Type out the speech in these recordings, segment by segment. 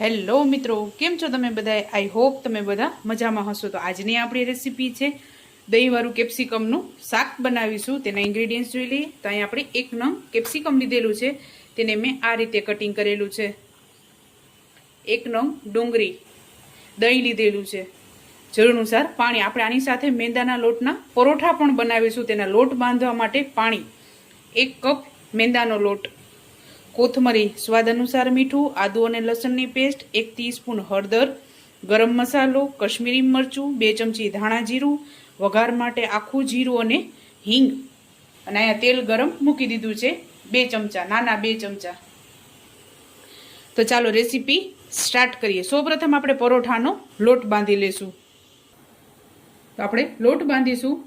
Hello મિત્રો, કેમ છો તમે બધા આઈ હોપ તમે બધા મજામાં હશો. તો આજની આપણી રેસીપી છે દહીંવાળું કેપ્સિકમનું શાક બનાવીશું. તેના ઇન્ગ્રીડિયન્ટ્સ જોઈ લઈએ. તો અહીં આપણે એક નંગ કેપ્સિકમ લીધેલું છે. તેને મેં આ રીતે કટિંગ કરેલું છે. એક નંગ ડુંગળી દહીં લીધેલું છે. જરૂર અનુસાર પાણી. આપણે આની સાથે મેંદાના લોટના પરોઠા પણ બનાવીશું. તેના લોટ બાંધવા માટે પાણી. એક કપ મેંદાનો લોટ. કોથમરી સ્વાદ અનુસાર મીઠું, આદુ અને લસણની પેસ્ટ, એક ટીસ્પૂન હળદર, ગરમ મસાલો, કશ્મીરી મરચું, બે ચમચી ધાણા જીરું, વઘાર માટે આખું જીરું અને હિંગ. અને અહીંયા તેલ ગરમ મૂકી દીધું છે, બે ચમચા, નાના બે ચમચા. તો ચાલો રેસીપી સ્ટાર્ટ કરીએ. સૌપ્રથમ આપણે પરોઠાનો લોટ બાંધી લેશું. તો આપણે લોટ બાંધીશું.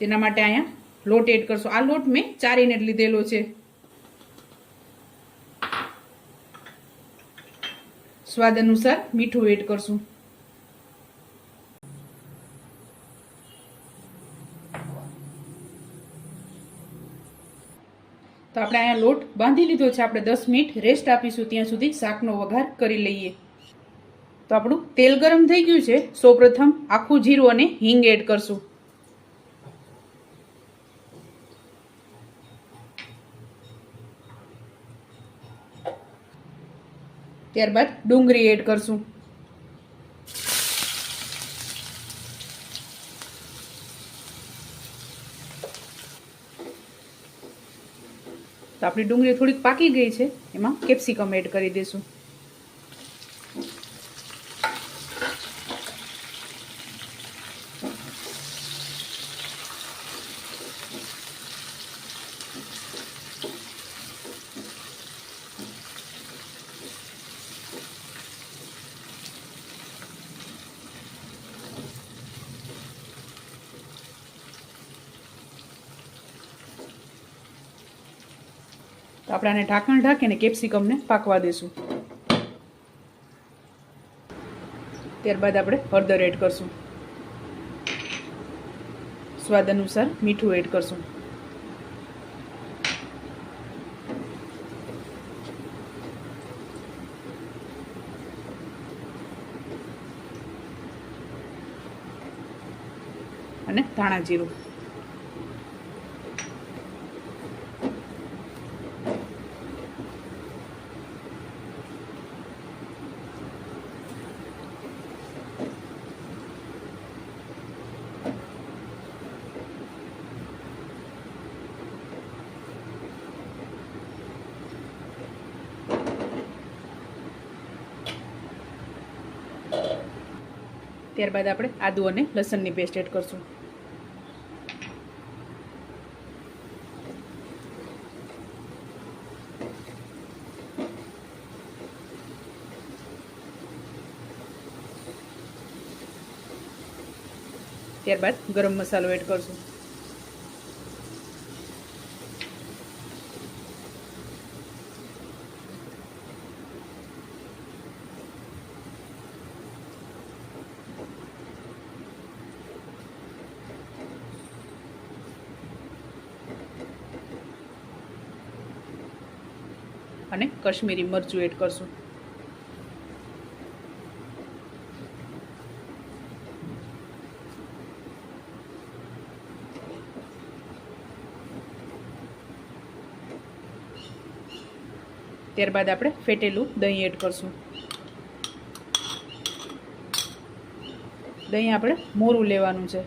તેના માટે અહીંયા લોટ એડ કરશું. આ લોટ મેં ચારીને લીધેલો છે. સ્વાદ અનુસાર મીઠું એડ કરશું. તો આપણે અહીંયા લોટ બાંધી લીધો છે. આપણે દસ મિનિટ રેસ્ટ આપીશું. ત્યાં સુધી શાકનો વઘાર કરી લઈએ. તો આપણું તેલ ગરમ થઈ ગયું છે. સૌપ્રથમ આખું જીરું અને હિંગ એડ કરશું. ત્યારબાદ ડુંગળી એડ કરશું. તો આપણી ડુંગળી થોડીક પાકી ગઈ છે, એમાં કેપ્સિકમ એડ કરી દઈશું. તો આપણે આને ઢાંકણ ઢાંકીને કેપ્સિકમને પાકવા દઈશું ત્યારબાદ આપણે હળદર એડ કરશું. સ્વાદ અનુસાર મીઠું એડ કરશું. અને ધાણા જીરું. ત્યારબાદ આપણે આદુ અને લસણની પેસ્ટ એડ કરશું. ત્યારબાદ ગરમ મસાલો એડ કરશું. અને કશ્મીરી મરચું એડ કરશું. ત્યારબાદ આપણે ફેટેલું દહીં એડ કરશું. દહીં આપણે મોરું લેવાનું છે.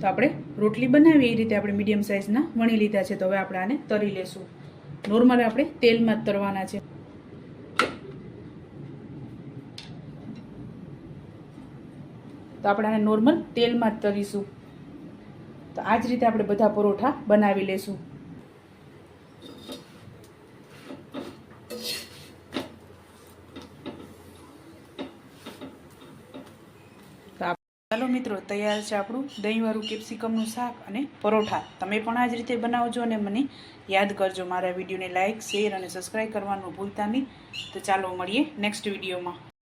તો આપણે રોટલી બનાવીએ, એ રીતે આપણે મીડિયમ સાઇઝના વણી લીધા છે. તો હવે આપણે આને તરી લેશું. નોર્મલ આપણે તેલમાં જ તરવાના છે. તો આપણે આને નોર્મલ તેલમાં જ તરીશું. તો આ જ રીતે આપણે બધા પરોઠા બનાવી લેશું. ચાલો મિત્રો, તૈયાર છે આપણું દહીંવાળું કેપ્સિકમનું શાક અને પરોઠા. તમે પણ આ જ રીતે બનાવજો અને મને યાદ કરજો. મારા વિડીયોને લાઇક શેર અને સબસ્ક્રાઈબ કરવાનું ભૂલતા નહીં. તો ચાલો મળીએ નેક્સ્ટ વિડીયોમાં.